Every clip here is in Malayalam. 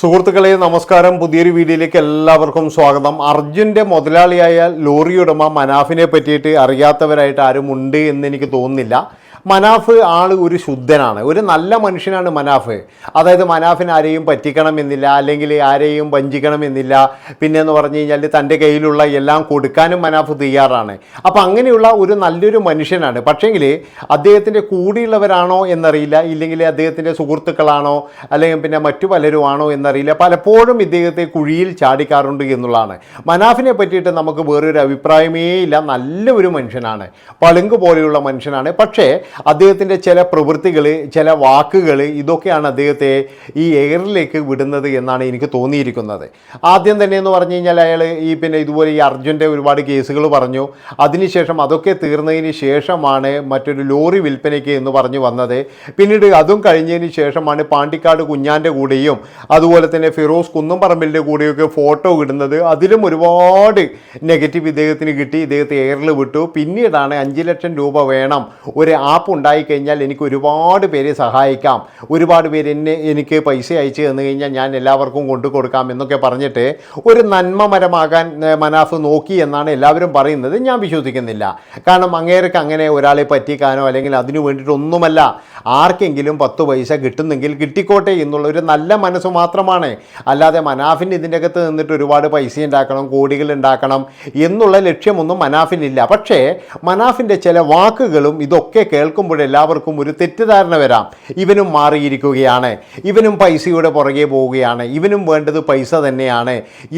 സുഹൃത്തുക്കളെ നമസ്കാരം. പുതിയൊരു വീഡിയോയിലേക്ക് എല്ലാവർക്കും സ്വാഗതം. അർജുന്റെ മുതലാളിയായ ലോറി ഉടമ മനാഫിനെ പറ്റിയിട്ട് അറിയാത്തവരായിട്ട് ആരും ഉണ്ട് എന്ന് എനിക്ക് തോന്നുന്നില്ല. മനാഫ് ആൾ ഒരു ശുദ്ധനാണ്. ഒരു നല്ല മനുഷ്യനാണ് മനാഫ്. അതായത് മനാഫിന് ആരെയും പറ്റിക്കണമെന്നില്ല അല്ലെങ്കിൽ ആരെയും വഞ്ചിക്കണമെന്നില്ല. പിന്നെ എന്ന് പറഞ്ഞു കഴിഞ്ഞാൽ തന്റെ കയ്യിലുള്ള എല്ലാം കൊടുക്കാനും മനാഫ് തയ്യാറാണ്. അപ്പോൾ അങ്ങനെയുള്ള ഒരു നല്ലൊരു മനുഷ്യനാണ്. പക്ഷേങ്കിൽ അദ്ദേഹത്തിന്റെ കൂടെയുള്ളവരാണോ എന്നറിയില്ല. ഇല്ലെങ്കിൽ അദ്ദേഹത്തിന്റെ സുഹൃത്തുക്കളാണോ അല്ലെങ്കിൽ പിന്നെ മറ്റു പലരും ആണോ എന്നറിയില്ല. പലപ്പോഴും ഇദ്ദേഹത്തെ കുഴിയിൽ ചാടിക്കാറുണ്ട് എന്നുള്ളതാണ്. മനാഫിനെ പറ്റിയിട്ട് നമുക്ക് വേറൊരു അഭിപ്രായമേ ഇല്ല. നല്ലൊരു മനുഷ്യനാണ്. പളുങ്ക് പോലെയുള്ള മനുഷ്യനാണ്. പക്ഷേ അദ്ദേഹത്തിന്റെ ചില പ്രവൃത്തികൾ ചില വാക്കുകൾ ഇതൊക്കെയാണ് അദ്ദേഹത്തെ ഈ എയറിലേക്ക് വിടുന്നത് എന്നാണ് എനിക്ക് തോന്നിയിരിക്കുന്നത്. ആദ്യം തന്നെ എന്ന് പറഞ്ഞു കഴിഞ്ഞാൽ അയാൾ ഈ പിന്നെ ഇതുപോലെ ഈ അർജുന്റെ ഒരുപാട് കേസുകൾ പറഞ്ഞു. അതിനുശേഷം അതൊക്കെ തീർന്നതിന് ശേഷമാണ് മറ്റൊരു ലോറി വിൽപ്പനയ്ക്ക് എന്ന് പറഞ്ഞു വന്നത്. പിന്നീട് അതും കഴിഞ്ഞതിന് ശേഷമാണ് പാണ്ടിക്കാട് കുഞ്ഞാന്റെ കൂടെയും അതുപോലെ തന്നെ ഫിറോസ് കുന്നുംപറമ്പിലിന്റെ കൂടെയൊക്കെ ഫോട്ടോ ഇടുന്നത്. അതിലും ഒരുപാട് നെഗറ്റീവ് ഇദ്ദേഹത്തിന് കിട്ടി. ഇദ്ദേഹത്തെ എയറിൽ വിട്ടു. പിന്നീടാണ് അഞ്ച് ലക്ഷം രൂപ വേണം ഒരു ആപ്പ് ഉണ്ടായിക്കഴിഞ്ഞാൽ എനിക്ക് ഒരുപാട് പേരെ സഹായിക്കാം. ഒരുപാട് പേര് എന്നെ എനിക്ക് പൈസ അയച്ചു തന്നു കഴിഞ്ഞാൽ ഞാൻ എല്ലാവർക്കും കൊണ്ടു കൊടുക്കാം എന്നൊക്കെ പറഞ്ഞിട്ട് ഒരു നന്മമരമാകാൻ മരമാകാൻ മനാഫ് നോക്കി എന്നാണ് എല്ലാവരും പറയുന്നത്. ഞാൻ വിശ്വസിക്കുന്നില്ല. കാരണം അങ്ങേർക്ക് അങ്ങനെ ഒരാളെ പറ്റിക്കാനോ അല്ലെങ്കിൽ അതിനു വേണ്ടിയിട്ടൊന്നുമല്ല ആർക്കെങ്കിലും പത്ത് പൈസ കിട്ടുന്നെങ്കിൽ കിട്ടിക്കോട്ടെ എന്നുള്ള ഒരു നല്ല മനസ്സ് മാത്രമാണ്. അല്ലാതെ മനാഫിന് ഇതിന്റെ അകത്ത് നിന്നിട്ട് ഒരുപാട് പൈസ ഉണ്ടാക്കണം കോടികൾ ഉണ്ടാക്കണം എന്നുള്ള ലക്ഷ്യമൊന്നും മനാഫിനില്ല. പക്ഷേ മനാഫിന്റെ ചില വാക്കുകളും ഇതൊക്കെ കേൾക്കുമ്പോൾ എല്ലാവർക്കും ഒരു തെറ്റിദ്ധാരണ വരാം. ഇവനും മാറിയിരിക്കുകയാണ്. ഇവനും പൈസയുടെ പുറകെ പോവുകയാണ്. ഇവനും വേണ്ടത് പൈസ തന്നെയാണ്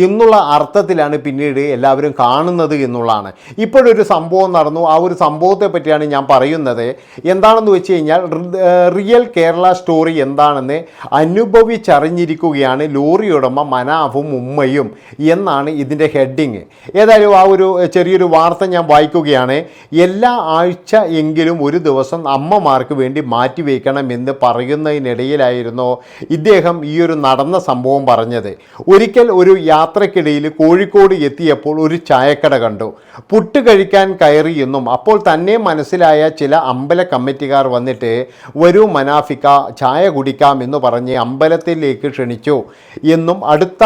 എന്നുള്ള അർത്ഥത്തിലാണ് പിന്നീട് എല്ലാവരും കാണുന്നത് എന്നുള്ളതാണ്. ഇപ്പോഴൊരു സംഭവം നടന്നു. ആ ഒരു സംഭവത്തെ പറ്റിയാണ് ഞാൻ പറയുന്നത്. എന്താണെന്ന് വെച്ച് കഴിഞ്ഞാൽ റിയൽ കേരള സ്റ്റോറി എന്താണെന്ന് അനുഭവിച്ചറിഞ്ഞിരിക്കുകയാണ് ലോറി ഉടമ മനാഫും ഉമ്മയും എന്നാണ് ഇതിന്റെ ഹെഡിങ്. ഏതായാലും ആ ഒരു ചെറിയൊരു വാർത്ത ഞാൻ വായിക്കുകയാണ്. എല്ലാ ആഴ്ച എങ്കിലും ഒരു ദിവസം അമ്മമാർക്ക് വേണ്ടി മാറ്റിവെക്കണം എന്ന് പറയുന്നതിനിടയിലായിരുന്നു ഇദ്ദേഹം ഈ ഒരു നടന്ന സംഭവം പറഞ്ഞത്. ഒരിക്കൽ ഒരു യാത്രക്കിടയിൽ കോഴിക്കോട് എത്തിയപ്പോൾ ഒരു ചായക്കട കണ്ടു. പുട്ട് കഴിക്കാൻ കയറി എന്നും അപ്പോൾ തന്നെ മനസ്സിലായ ചില അമ്പല കമ്മിറ്റിക്കാർ വന്നിട്ട് വരൂ മനാഫിക്ക ചായ കുടിക്കാം എന്ന് പറഞ്ഞ് അമ്പലത്തിലേക്ക് ക്ഷണിച്ചു. എന്നും അടുത്ത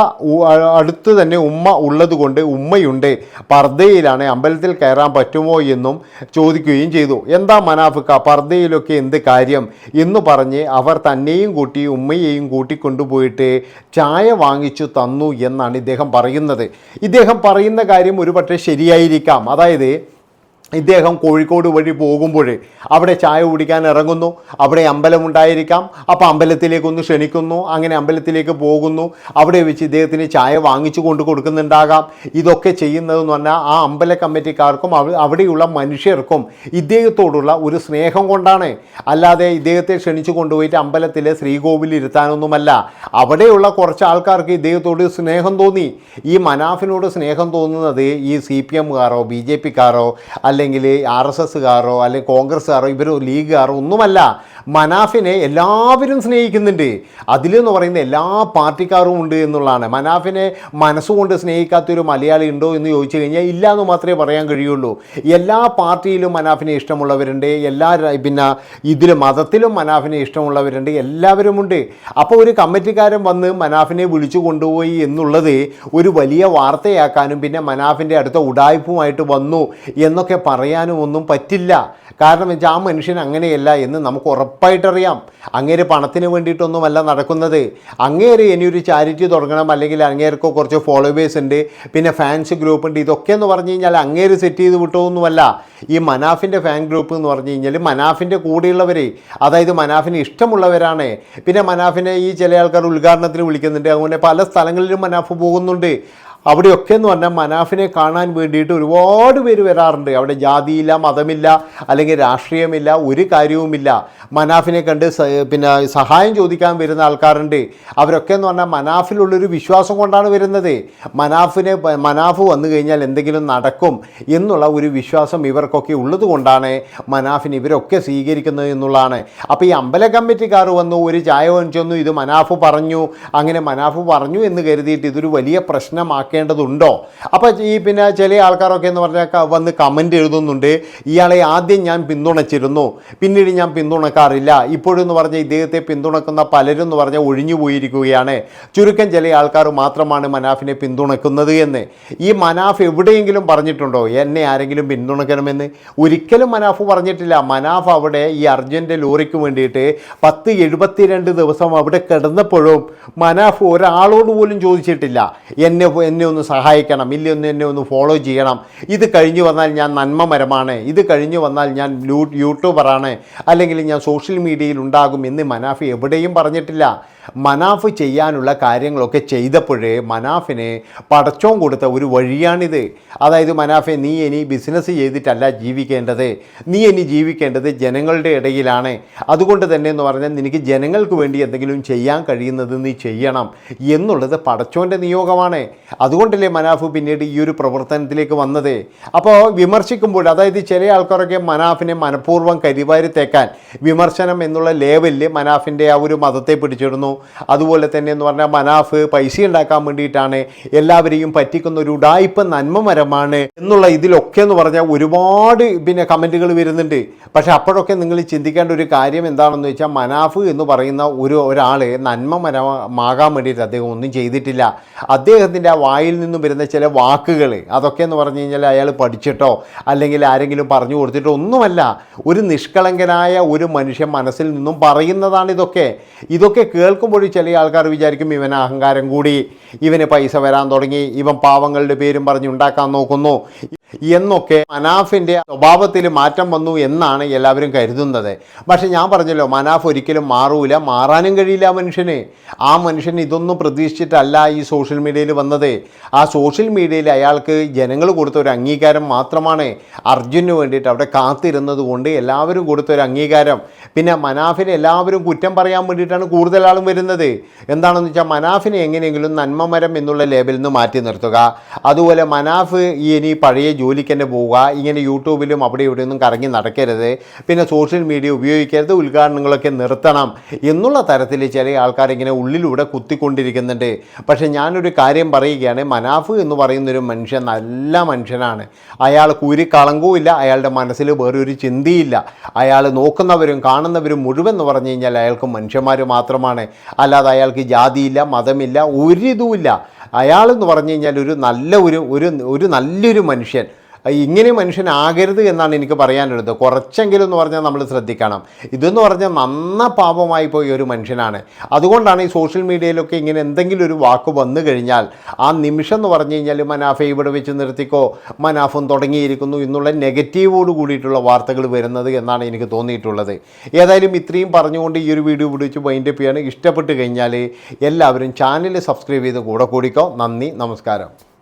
അടുത്ത് തന്നെ ഉമ്മ ഉള്ളതുകൊണ്ട് ഉമ്മയുണ്ട്. പർദ്ദയിലാണ് അമ്പലത്തിൽ കയറാൻ പറ്റുമോ എന്നും ചോദിക്കുകയും ചെയ്തു. എന്താ മനാഫിക്ക പർദ്ദയിലൊക്കെ എന്ത് കാര്യം എന്ന് പറഞ്ഞ് അവർ തന്നെയും കൂട്ടി ഉമ്മയെയും കൂട്ടിക്കൊണ്ടുപോയിട്ട് ചായ വാങ്ങിച്ചു തന്നു എന്നാണ് ഇദ്ദേഹം പറയുന്നത്. ഇദ്ദേഹം പറയുന്ന കാര്യം ഒരുപക്ഷെ ശരിയായിരിക്കാം. അതായത് ഇദ്ദേഹം കോഴിക്കോട് വഴി പോകുമ്പോൾ അവിടെ ചായ കുടിക്കാൻ ഇറങ്ങുന്നു. അവിടെ അമ്പലമുണ്ടായിരിക്കാം അപ്പോൾ അമ്പലത്തിലേക്കൊന്ന് ക്ഷണിക്കുന്നു. അങ്ങനെ അമ്പലത്തിലേക്ക് പോകുന്നു. അവിടെ വെച്ച് ഇദ്ദേഹത്തിന് ചായ വാങ്ങിച്ചു കൊണ്ട് കൊടുക്കുന്നുണ്ടാകാം. ഇതൊക്കെ ചെയ്യുന്നതെന്ന് പറഞ്ഞാൽ ആ അമ്പല കമ്മിറ്റിക്കാർക്കും അവ- അവിടെയുള്ള മനുഷ്യർക്കും ഇദ്ദേഹത്തോടുള്ള ഒരു സ്നേഹം കൊണ്ടാണ്. അല്ലാതെ ഇദ്ദേഹത്തെ ക്ഷണിച്ചു കൊണ്ടുപോയിട്ട് അമ്പലത്തിലെ ശ്രീകോവിൽ ഇരുത്താനൊന്നുമല്ല. അവിടെയുള്ള കുറച്ച് ആൾക്കാർക്ക് ഇദ്ദേഹത്തോട് സ്നേഹം തോന്നി. ഈ മനാഫിനോട് സ്നേഹം തോന്നുന്നത് ഈ സി പി എമ്മുകാരോ ബി ജെ പിക്കാരോ അല്ലെങ്കിൽ ആർ എസ് എസ്സുകാരോ അല്ലെങ്കിൽ കോൺഗ്രസ്സുകാരോ ഇവരോ ലീഗുകാരോ ഒന്നുമല്ല മനാഫിനെ എല്ലാവരും സ്നേഹിക്കുന്നുണ്ട്. അതിലെന്ന് പറയുന്ന എല്ലാ പാർട്ടിക്കാരും ഉണ്ട് എന്നുള്ളതാണ്. മനാഫിനെ മനസ്സുകൊണ്ട് സ്നേഹിക്കാത്തൊരു മലയാളി ഉണ്ടോ എന്ന് ചോദിച്ചു കഴിഞ്ഞാൽ ഇല്ല എന്ന് മാത്രമേ പറയാൻ കഴിയുള്ളൂ. എല്ലാ പാർട്ടിയിലും മനാഫിനെ ഇഷ്ടമുള്ളവരുണ്ട്. എല്ലാ പിന്നെ ഇതിൽ മതത്തിലും മനാഫിനെ ഇഷ്ടമുള്ളവരുണ്ട്. എല്ലാവരുമുണ്ട് അപ്പോൾ ഒരു കമ്മിറ്റിക്കാരൻ വന്ന് മനാഫിനെ വിളിച്ചു കൊണ്ടുപോയി എന്നുള്ളത് ഒരു വലിയ വാർത്തയാക്കാനും പിന്നെ മനാഫിന്റെ അടുത്ത ഉടായ്പുമായിട്ട് വന്നു എന്നൊക്കെ പറയാനും ഒന്നും പറ്റില്ല. കാരണം വെച്ചാൽ ആ മനുഷ്യൻ അങ്ങനെയല്ല എന്ന് നമുക്ക് ഉറപ്പായിട്ടറിയാം. അങ്ങേര് പണത്തിന് വേണ്ടിയിട്ടൊന്നുമല്ല നടക്കുന്നത്. അങ്ങേര് ഇനിയൊരു ചാരിറ്റി തുടങ്ങണം. അല്ലെങ്കിൽ അങ്ങേർക്ക് കുറച്ച് ഫോളോവേഴ്സ് ഉണ്ട്. പിന്നെ ഫാൻസ് ഗ്രൂപ്പ് ഉണ്ട്. ഇതൊക്കെ എന്ന് പറഞ്ഞു കഴിഞ്ഞാൽ അങ്ങേര് സെറ്റ് ചെയ്ത് വിട്ടതൊന്നുമല്ല ഈ മനാഫിന്റെ ഫാൻ ഗ്രൂപ്പ് എന്ന് പറഞ്ഞു കഴിഞ്ഞാൽ മനാഫിന്റെ കൂടെയുള്ളവർ അതായത് മനാഫിന് ഇഷ്ടമുള്ളവരാണ്. പിന്നെ മനാഫിനെ ഈ ചില ആൾക്കാർ ഉദ്ഘാടനത്തിന് വിളിക്കുന്നുണ്ട്. അങ്ങനെ പല സ്ഥലങ്ങളിലും മനാഫ് പോകുന്നുണ്ട്. അവിടെയൊക്കെ എന്ന് പറഞ്ഞാൽ മനാഫിനെ കാണാൻ വേണ്ടിയിട്ട് ഒരുപാട് പേര് വരാറുണ്ട്. അവിടെ ജാതിയില്ല മതമില്ല അല്ലെങ്കിൽ രാഷ്ട്രീയമില്ല ഒരു കാര്യവുമില്ല. മനാഫിനെ കണ്ട് പിന്നെ സഹായം ചോദിക്കാൻ വരുന്ന ആൾക്കാരുണ്ട്. അവരൊക്കെ എന്ന് പറഞ്ഞാൽ മനാഫിലുള്ളൊരു വിശ്വാസം കൊണ്ടാണ് വരുന്നത്. മനാഫിനെ മനാഫ് വന്നു കഴിഞ്ഞാൽ എന്തെങ്കിലും നടക്കും എന്നുള്ള ഒരു വിശ്വാസം ഇവർക്കൊക്കെ ഉള്ളത് കൊണ്ടാണ് മനാഫിന് ഇവരൊക്കെ സ്വീകരിക്കുന്നത് എന്നുള്ളതാണ്. അപ്പോൾ ഈ അമ്പല കമ്മിറ്റിക്കാർ വന്നു ഒരു ചായ വാങ്ങിച്ചു ഇത് മനാഫ് പറഞ്ഞു അങ്ങനെ മനാഫ് പറഞ്ഞു എന്ന് കരുതിയിട്ട് ഇതൊരു വലിയ പ്രശ്നമാക്കി വെക്കേണ്ടതുണ്ടോ അപ്പോൾ ഈ പിന്നെ ചില ആൾക്കാരൊക്കെ എന്ന് പറഞ്ഞാൽ വന്ന് കമന്റ് എഴുതുന്നുണ്ട്. ഇയാളെ ആദ്യം ഞാൻ പിന്തുണച്ചിരുന്നു. പിന്നീട് ഞാൻ പിന്തുണക്കാറില്ല. ഇപ്പോഴെന്ന് പറഞ്ഞാൽ ഇദ്ദേഹത്തെ പിന്തുണക്കുന്ന പലരും എന്ന് പറഞ്ഞാൽ ഒഴിഞ്ഞു പോയിരിക്കുകയാണ്. ചുരുക്കം ചില ആൾക്കാർ മാത്രമാണ് മനാഫിനെ പിന്തുണക്കുന്നത് എന്ന്. ഈ മനാഫ് എവിടെയെങ്കിലും പറഞ്ഞിട്ടുണ്ടോ? എന്നെ ആരെങ്കിലും പിന്തുണക്കണമെന്ന്? ഒരിക്കലും മനാഫ് പറഞ്ഞിട്ടില്ല. മനാഫ് അവിടെ ഈ അർജുന്റെ ലോറിക്ക് വേണ്ടിയിട്ട് പത്ത് എഴുപത്തിരണ്ട് ദിവസം അവിടെ കിടന്നപ്പോഴും മനാഫ് ഒരാളോട് പോലും ചോദിച്ചിട്ടില്ല. എന്നെ എന്നെ ഒന്ന് സഹായിക്കണം ഇല്ല ഒന്ന് എന്നെ ഒന്ന് ഫോളോ ചെയ്യണം. ഇത് കഴിഞ്ഞു വന്നാൽ ഞാൻ നന്മമരമാണ് ഇത് കഴിഞ്ഞു വന്നാൽ ഞാൻ യൂട്യൂബറാണ്. അല്ലെങ്കിൽ ഞാൻ സോഷ്യൽ മീഡിയയിൽ ഉണ്ടാകും എന്ന് മനാഫി എവിടെയും പറഞ്ഞിട്ടില്ല. മനാഫ് ചെയ്യാനുള്ള കാര്യങ്ങളൊക്കെ ചെയ്തപ്പോഴേ മനാഫിനെ പടച്ചോം കൊടുത്ത ഒരു വഴിയാണിത്. അതായത് മനാഫെ നീ ഇനി ബിസിനസ് ചെയ്തിട്ടല്ല ജീവിക്കേണ്ടത്. നീ ഇനി ജീവിക്കേണ്ടത് ജനങ്ങളുടെ ഇടയിലാണ്. അതുകൊണ്ട് തന്നെ എന്ന് പറഞ്ഞാൽ നിനക്ക് ജനങ്ങൾക്ക് വേണ്ടി എന്തെങ്കിലും ചെയ്യാൻ കഴിയുന്നത് നീ ചെയ്യണം എന്നുള്ളത് പടച്ചോന്റെ നിയോഗമാണ്. അതുകൊണ്ടല്ലേ മനാഫ് പിന്നീട് ഈ ഒരു പ്രവർത്തനത്തിലേക്ക് വന്നത്? അപ്പോൾ വിമർശിക്കുമ്പോൾ അതായത് ചില ആൾക്കാരൊക്കെ മനാഫിനെ മനഃപൂർവം കരിവാരി തേക്കാൻ വിമർശനം എന്നുള്ള ലേവലിൽ മനാഫിന്റെ ആ ഒരു മതത്തെ പിടിച്ചിടുന്നു. അതുപോലെ തന്നെ എന്ന് പറഞ്ഞാൽ മനാഫ് പൈസ ഉണ്ടാക്കാൻ വേണ്ടിയിട്ടാണ് എല്ലാവരെയും പറ്റിക്കുന്ന ഒരു ഉടായ്പ നന്മമരമാണ് എന്നുള്ള ഇതിലൊക്കെ എന്ന് പറഞ്ഞാൽ ഒരുപാട് പിന്നെ കമന്റുകൾ വരുന്നുണ്ട്. പക്ഷേ അപ്പോഴൊക്കെ നിങ്ങൾ ചിന്തിക്കേണ്ട ഒരു കാര്യം എന്താണെന്ന് വെച്ചാൽ മനാഫ് എന്ന് പറയുന്ന ഒരു ഒരാൾ നന്മമരമാകാൻ വേണ്ടിയിട്ട് അദ്ദേഹം ഒന്നും ചെയ്തിട്ടില്ല. അദ്ദേഹത്തിന്റെ ആ വായിൽ നിന്നും വരുന്ന ചില വാക്കുകൾ അതൊക്കെ എന്ന് പറഞ്ഞു കഴിഞ്ഞാൽ അയാൾ പഠിച്ചിട്ടോ അല്ലെങ്കിൽ ആരെങ്കിലും പറഞ്ഞു കൊടുത്തിട്ടോ ഒന്നുമല്ല. ഒരു നിഷ്കളങ്കനായ ഒരു മനുഷ്യൻ മനസ്സിൽ നിന്നും പറയുന്നതാണ് ഇതൊക്കെ. ഇതൊക്കെ കേൾക്കുമ്പോൾ ചില ആൾക്കാർ വിചാരിക്കും ഇവന് അഹങ്കാരം കൂടി ഇവന് പൈസ വരാൻ തുടങ്ങി ഇവൻ പാവങ്ങളുടെ പേരും പറഞ്ഞ് ഉണ്ടാക്കാൻ നോക്കുന്നു. എന്നൊക്കെ മനാഫിന്റെ സ്വഭാവത്തിൽ മാറ്റം വന്നു എന്നാണ് എല്ലാവരും കരുതുന്നത്. പക്ഷെ ഞാൻ പറഞ്ഞല്ലോ മനാഫ് ഒരിക്കലും മാറൂല മാറാനും കഴിയില്ല മനുഷ്യന്. ആ മനുഷ്യൻ ഇതൊന്നും പ്രതീക്ഷിച്ചിട്ടല്ല ഈ സോഷ്യൽ മീഡിയയിൽ വന്നത്. ആ സോഷ്യൽ മീഡിയയിൽ അയാൾക്ക് ജനങ്ങൾ കൊടുത്ത ഒരു അംഗീകാരം മാത്രമാണ് അർജുന് വേണ്ടിയിട്ട് അവിടെ കാത്തിരുന്നത് കൊണ്ട് എല്ലാവരും കൊടുത്ത ഒരു അംഗീകാരം. പിന്നെ മനാഫിനെ എല്ലാവരും കുറ്റം പറയാൻ വേണ്ടിയിട്ടാണ് കൂടുതൽ ആളും വരുന്നത്. എന്താണെന്ന് വെച്ചാൽ മനാഫിനെ എങ്ങനെയെങ്കിലും നന്മമരം എന്നുള്ള ലേബലിൽ നിന്ന് മാറ്റി നിർത്തുക. അതുപോലെ മനാഫ് ഈ ഇനി പഴയ ജോലിക്ക് തന്നെ പോവുക ഇങ്ങനെ യൂട്യൂബിലും അവിടെ ഇവിടെയൊന്നും കറങ്ങി നടക്കരുത് പിന്നെ സോഷ്യൽ മീഡിയ ഉപയോഗിക്കരുത് ഉദ്ഘാടനങ്ങളൊക്കെ നിർത്തണം എന്നുള്ള തരത്തിൽ ചില ആൾക്കാർ ഇങ്ങനെ ഉള്ളിലൂടെ കുത്തിക്കൊണ്ടിരിക്കുന്നുണ്ട്. പക്ഷേ ഞാനൊരു കാര്യം പറയുകയാണ് മനാഫ് എന്ന് പറയുന്നൊരു മനുഷ്യൻ നല്ല മനുഷ്യനാണ്. അയാൾ ഒരു കളങ്കവും ഇല്ല അയാളുടെ മനസ്സിൽ വേറൊരു ചിന്തയില്ല അയാൾ നോക്കുന്നവരും കാണുന്നവരും മുഴുവൻ എന്ന് പറഞ്ഞു കഴിഞ്ഞാൽ അയാൾക്ക് മനുഷ്യന്മാർ മാത്രമാണ്. അല്ലാതെ അയാൾക്ക് ജാതിയില്ല മതമില്ല ഒരിതുമില്ല. അയാളെന്ന് പറഞ്ഞു കഴിഞ്ഞാൽ ഒരു നല്ല ഒരു ഒരു നല്ലൊരു മനുഷ്യൻ. ഇങ്ങനെ മനുഷ്യനാകരുത് എന്നാണ് എനിക്ക് പറയാനുള്ളത്. കുറച്ചെങ്കിലും എന്ന് പറഞ്ഞാൽ നമ്മൾ ശ്രദ്ധിക്കണം. ഇതെന്ന് പറഞ്ഞാൽ നന്ന പാപമായി പോയ ഒരു മനുഷ്യനാണ്. അതുകൊണ്ടാണ് ഈ സോഷ്യൽ മീഡിയയിലൊക്കെ ഇങ്ങനെ എന്തെങ്കിലും ഒരു വാക്ക് വന്നു കഴിഞ്ഞാൽ ആ നിമിഷം എന്ന് പറഞ്ഞു കഴിഞ്ഞാൽ മനാഫെ ഇവിടെ വെച്ച് നിർത്തിക്കോ മനാഫും തുടങ്ങിയിരിക്കുന്നു എന്നുള്ള നെഗറ്റീവോട് കൂടിയിട്ടുള്ള വാർത്തകൾ വരുന്നത് എന്നാണ് എനിക്ക് തോന്നിയിട്ടുള്ളത്. ഏതായാലും ഇത്രയും പറഞ്ഞുകൊണ്ട് ഈ ഒരു വീഡിയോ പിടിച്ച് വൈൻഡപ്പ് ചെയ്യാണ്. ഇഷ്ടപ്പെട്ട് കഴിഞ്ഞാൽ എല്ലാവരും ചാനൽ സബ്സ്ക്രൈബ് ചെയ്ത് കൂടെ കൂടിക്കോ. നന്ദി നമസ്കാരം.